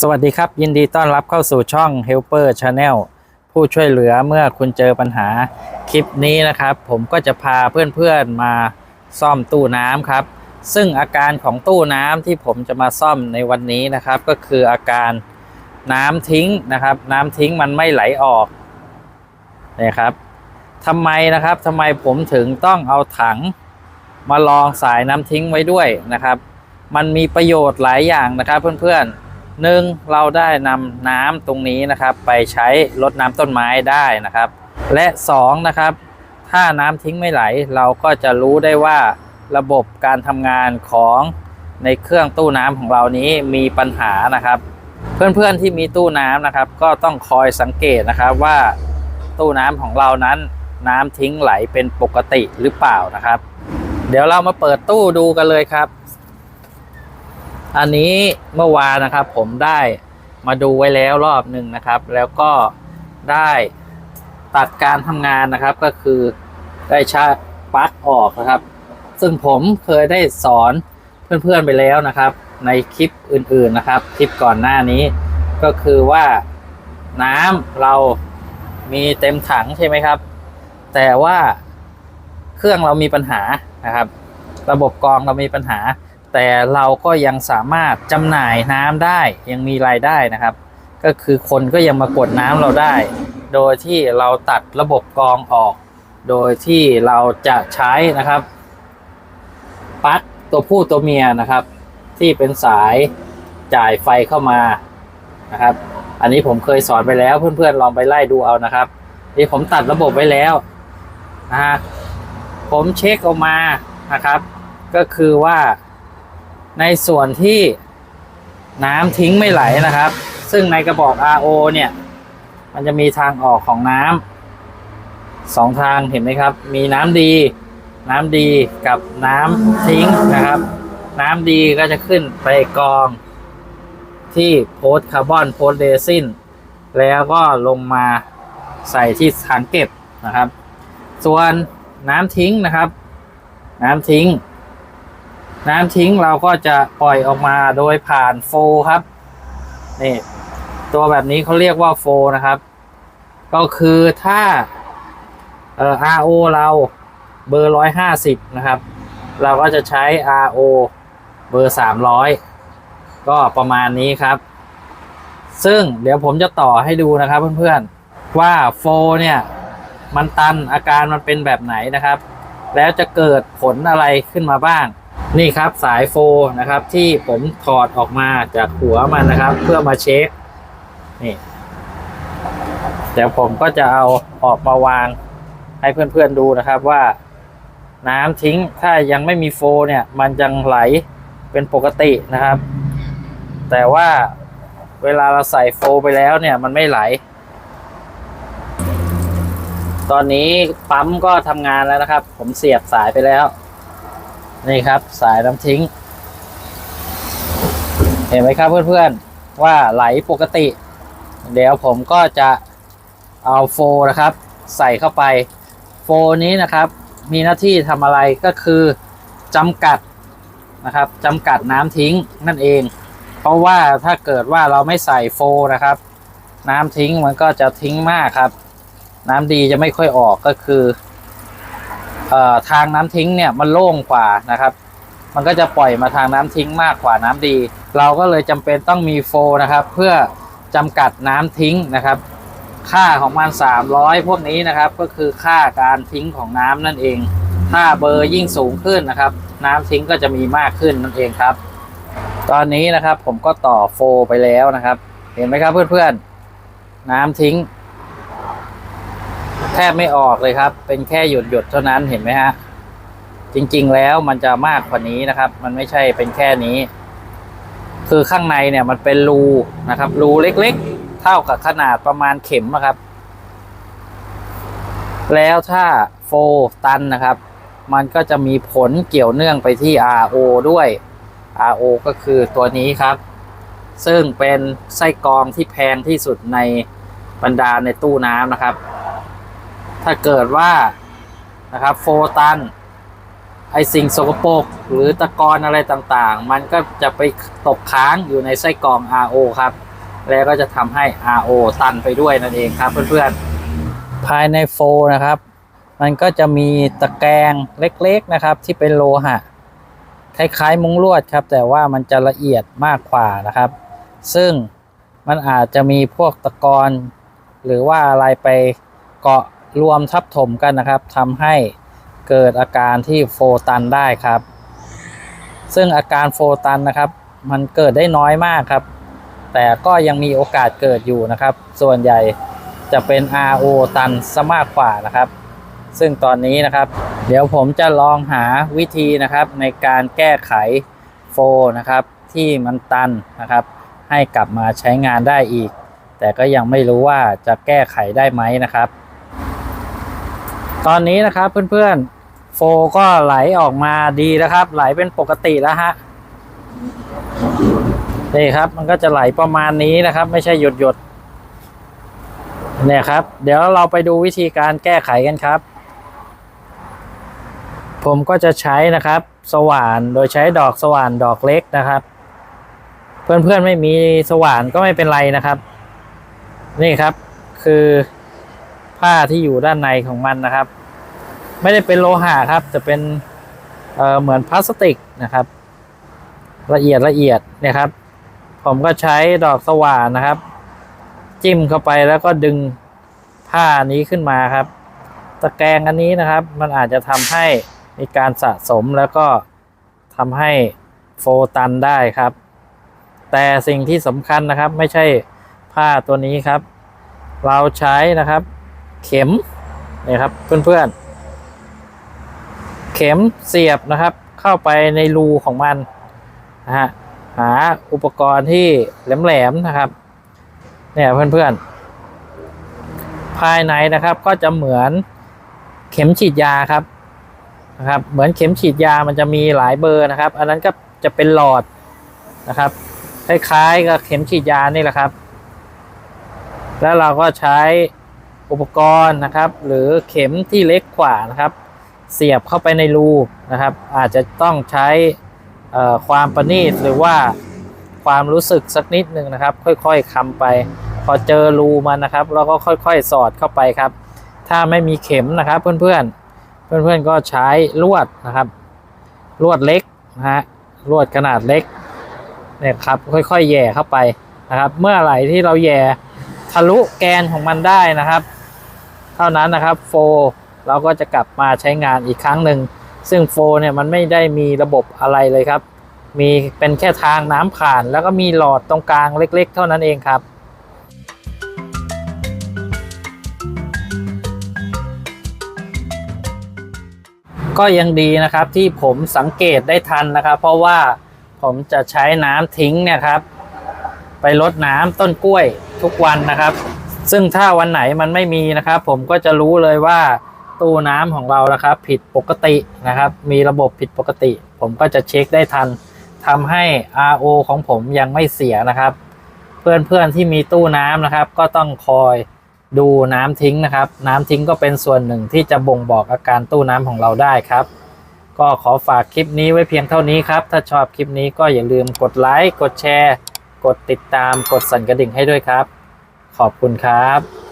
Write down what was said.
สวัสดีครับ ยินดีต้อนรับเข้าสู่ช่อง Helper Channel ผู้ช่วยเหลือเมื่อคุณเจอปัญหาคลิปนี้นะครับ ผมก็จะพาเพื่อนๆมาซ่อมตู้น้ำครับ ซึ่งอาการของตู้น้ำที่ผมจะมาซ่อมในวันนี้นะครับ ก็คืออาการน้ำทิ้งนะครับ น้ำทิ้งมันไม่ไหลออกนี่ยครับทำไมนะครับทำไมผมถึงต้องเอาถังมาลองสายน้ำทิ้งไว้ด้วยนะครับ มันมีประโยชน์หลายอย่างนะครับเพื่อนๆ หนึ่งเราได้นำน้ำตรงนี้นะครับ ไปใช้รดน้ำต้นไม้ได้นะครับ และสองนะครับ ถ้าน้ำทิ้งไม่ไหล เราก็จะรู้ได้ว่าระบบการทำงานของในเครื่องตู้น้ำของเรานี้มีปัญหานะครับ เพื่อนๆที่มีตู้น้ำนะครับ ก็ต้องคอยสังเกตนะครับว่าตู้น้ำของเรานั้นน้ำทิ้งไหลเป็นปกติหรือเปล่านะครับ เดี๋ยวเรามาเปิดตู้ดูกันเลยครับ อันนี้เมื่อวานนะครับผมได้มาดูไว้แล้วรอบหนึ่งนะครับ แล้วก็ได้ตัดการทำงานนะครับ ก็คือได้ชาร์จปลั๊กออกนะครับ ซึ่งผมเคยได้สอนเพื่อนๆไปแล้วนะครับ ในคลิปอื่นๆนะครับ คลิปก่อนหน้านี้ ก็คือว่าน้ำเรามีเต็มถังใช่ไหมครับ แต่ว่าเครื่องเรามีปัญหานะครับ ระบบกรองเรามีปัญหา แต่เราก็ยังสามารถจำหน่ายน้ำได้ยังมีรายได้นะครับ ก็คือคนก็ยังมากดน้ำเราได้ โดยที่เราตัดระบบกรองออก โดยที่เราจะใช้นะครับปั๊กตัวผู้ตัวเมียนะครับ ที่เป็นสายจ่ายไฟเข้ามานะครับ อันนี้ผมเคยสอนไปแล้วเพื่อนๆลองไปไล่ดูเอานะครับนี่ผมตัดระบบไว้แล้วนะฮะผมเช็คออกมานะครับ ก็คือว่า ในส่วนที่น้ำทิ้งไม่ไหลนะครับ ซึ่งในกระบอก RO เนี่ย มันจะมีทางออกของน้ำสองทางเห็นไหมครับ มีน้ำดี น้ำดีกับน้ำทิ้งนะครับ น้ำดีก็จะขึ้นไปกองที่โพสคาร์บอนโพสเรซินแล้วก็ลงมาใส่ที่ถังเก็บนะครับ ส่วนน้ำทิ้งนะครับ น้ำทิ้ง น้ำทิ้งเราก็จะปล่อยออกมาโดยผ่านโฟครับนี่ตัวแบบนี้เขาเรียกว่าโฟนะครับ ก็คือถ้าเอ่อ RO เราเบอร์ร้อยห้าสิบนะครับ เราก็จะใช้ RO เบอร์สามร้อยก็ประมาณนี้ครับ ซึ่งเดี๋ยวผมจะต่อให้ดูนะครับเพื่อนๆ ว่าโฟเนี่ย มันตันอาการมันเป็นแบบไหนนะครับ แล้วจะเกิดผลอะไรขึ้นมาบ้าง นี่ครับสายโฟนะครับที่ผมถอดออกมาจากหัวมันนะครับ เพื่อมาเช็คนี่เดี๋ยวผมก็จะเอาออกมาวางให้เพื่อนๆดูนะครับว่าน้ำทิ้งถ้ายังไม่มีโฟเนี่ย มันยังไหลเป็นปกตินะครับ แต่ว่าเวลาเราใส่โฟไปแล้วเนี่ย มันไม่ไหล ตอนนี้ปั๊มก็ทำงานแล้วนะครับ ผมเสียบสายไปแล้ว นี่ครับสายน้ำทิ้ง เห็นไหมครับเพื่อนๆว่าไหลปกติ เดี๋ยวผมก็จะเอาโฟนะครับ ใส่เข้าไป โฟนี้นะครับ มีหน้าที่ทำอะไรก็คือจำกัดนะครับจำกัดน้ำทิ้งนั่นเอง เพราะว่าถ้าเกิดว่าเราไม่ใส่โฟนะครับ น้ำทิ้งมันก็จะทิ้งมากครับ น้ำดีจะไม่ค่อยออกก็คือ ทางน้ำทิ้งเนี่ยมันโล่งกว่านะครับ มันก็จะปล่อยมาทางน้ำทิ้งมากกว่าน้ำดี เราก็เลยจำเป็นต้องมีโฟนะครับ เพื่อจำกัดน้ำทิ้งนะครับ ค่าของมัน 300 พวกนี้นะครับ ก็คือค่าการทิ้งของน้ำนั่นเอง ถ้าเบอร์ยิ่งสูงขึ้นนะครับ น้ำทิ้งก็จะมีมากขึ้นนั่นเองครับ ตอนนี้นะครับผมก็ต่อโฟไปแล้วนะครับ เห็นไหมครับเพื่อนๆน้ำทิ้ง แทบไม่ออกเลยครับ เป็นแค่หยดหยดเท่านั้นเห็นไหมฮะ จริง ๆ แล้วมันจะมากกว่านี้นะครับ มันไม่ใช่เป็นแค่นี้ คือข้างในเนี่ยมันเป็นรูนะครับ รูเล็กๆ เท่ากับขนาดประมาณเข็มนะครับ แล้วถ้าโฟตันนะครับ มันก็จะมีผลเกี่ยวเนื่องไปที่ RO ด้วย RO ก็คือตัวนี้ครับ ซึ่งเป็นไส้กรองที่แพงที่สุดในบรรดาในตู้น้ำนะครับ ถ้าเกิดว่านะครับโฟตันไอสิ่งสกปรกหรือตะกอนอะไรต่างๆ มันก็จะไปตกค้างอยู่ในไส้กรอง RO ครับ แล้วก็จะทำให้ RO ตันไปด้วยนั่นเองครับเพื่อนๆ ภายในโฟนะครับ มันก็จะมีตะแกรงเล็กๆนะครับ ที่เป็นโลหะ คล้ายๆมุ้งลวดครับ แต่ว่ามันจะละเอียดมากกว่านะครับ ซึ่งมันอาจจะมีพวกตะกอนหรือว่าอะไรไปเกาะ รวมทับถมกันนะครับทำให้เกิดอาการที่โฟตันได้ครับ ซึ่งอาการโฟตันนะครับ มันเกิดได้น้อยมากครับ แต่ก็ยังมีโอกาสเกิดอยู่นะครับ ส่วนใหญ่จะเป็น RO ตันซะมากกว่านะครับ ซึ่งตอนนี้นะครับ เดี๋ยวผมจะลองหาวิธีนะครับในการแก้ไขโฟนะครับที่มันตันนะครับ ให้กลับมาใช้งานได้อีก แต่ก็ยังไม่รู้ว่าจะแก้ไขได้ไหมนะครับ ตอนนี้นะครับเพื่อนๆ โฟก็ไหลออกมาดีแล้วครับ ไหลเป็นปกติแล้วฮะนี่ครับ มันก็จะไหลประมาณนี้นะครับ ไม่ใช่หยดหยดๆเนี่ยครับ เดี๋ยวเราไปดูวิธีการแก้ไขกันครับ ผมก็จะใช้นะครับ สว่านโดยใช้ดอกสว่านดอกเล็กนะครับ เพื่อนๆไม่มีสว่านก็ไม่เป็นไรนะครับ นี่ครับ คือ ผ้าที่อยู่ด้านในของมันนะครับ ไม่ได้เป็นโลหะครับ จะเป็นเเหมือนพลาสติกนะครับ ละเอียดละเอียดเนี่ยครับ ผมก็ใช้ดอกสว่านนะครับ จิ้มเข้าไปแล้วก็ดึงผ้านี้ขึ้นมาครับ ตะแกรงอันนี้นะครับ มันอาจจะทำให้มีการสะสมแล้วก็ทำให้โฟตันได้ครับ แต่สิ่งที่สำคัญนะครับ ไม่ใช่ผ้าตัวนี้ครับ เราใช้นะครับ เข็มนี่ครับเพื่อนๆ เข็มเสียบนะครับ เข้าไปในรูของมันนะฮะหาอุปกรณ์ที่แหลมๆนะครับเนี่ยเพื่อนๆ ภายในนะครับก็จะเหมือนเข็มฉีดยาครับนะครับ เหมือนเข็มฉีดยามันจะมีหลายเบอร์นะครับ อันนั้นก็จะเป็นหลอดนะครับคล้ายๆกับเข็มฉีดยานี่แหละครับ แล้วเราก็ใช้ อุปกรณ์นะครับ หรือเข็มที่เล็กกว่านะครับ เสียบเข้าไปในรูนะครับ อาจจะต้องใช้ความประณีตหรือว่าความรู้สึกสักนิดหนึ่งนะครับ ค่อยๆคำไป พอเจอรูมันนะครับเราก็ค่อยๆ สอดเข้าไปครับ ถ้าไม่มีเข็มนะครับ เพื่อนๆ เพื่อนๆก็ใช้ลวดนะครับ ลวดเล็กนะฮะลวดขนาดเล็กเนี่ยครับค่อยๆแย่เข้าไปนะครับ เมื่อไหร่ที่เราแย่ทะลุแกนของมันได้นะครับ เท่านั้นนะครับโฟเราก็จะกลับมาใช้งานอีกครั้งหนึ่ง ซึ่งโฟเนี่ยมันไม่ได้มีระบบอะไรเลยครับ มีเป็นแค่ทางน้ำผ่าน แล้วก็มีหลอดตรงกลางเล็ก ๆ เท่านั้นเองครับก็ยังดีนะครับที่ผมสังเกตได้ทันนะครับ เพราะว่าผมจะใช้น้ำทิ้งเนี่ยครับ ไปรดน้ำต้นกล้วยทุกวันนะครับ ซึ่งถ้าวันไหนมันไม่มีนะครับ ผมก็จะรู้เลยว่าตู้น้ำของเรานะครับ ผิดปกตินะครับ มีระบบผิดปกติ ผมก็จะเช็คได้ทันทำให้ RO ของผมยังไม่เสียนะครับ เพื่อนๆที่มีตู้น้ำนะครับ ก็ต้องคอยดูน้ำทิ้งนะครับ น้ำทิ้งก็เป็นส่วนหนึ่งที่จะบ่งบอกอาการตู้น้ำของเราได้ครับ ก็ขอฝากคลิปนี้ไว้เพียงเท่านี้ครับ ถ้าชอบคลิปนี้ก็อย่าลืมกดไลค์กดแชร์ กดติดตามกดสั่นกระดิ่งให้ด้วยครับ ขอบคุณครับ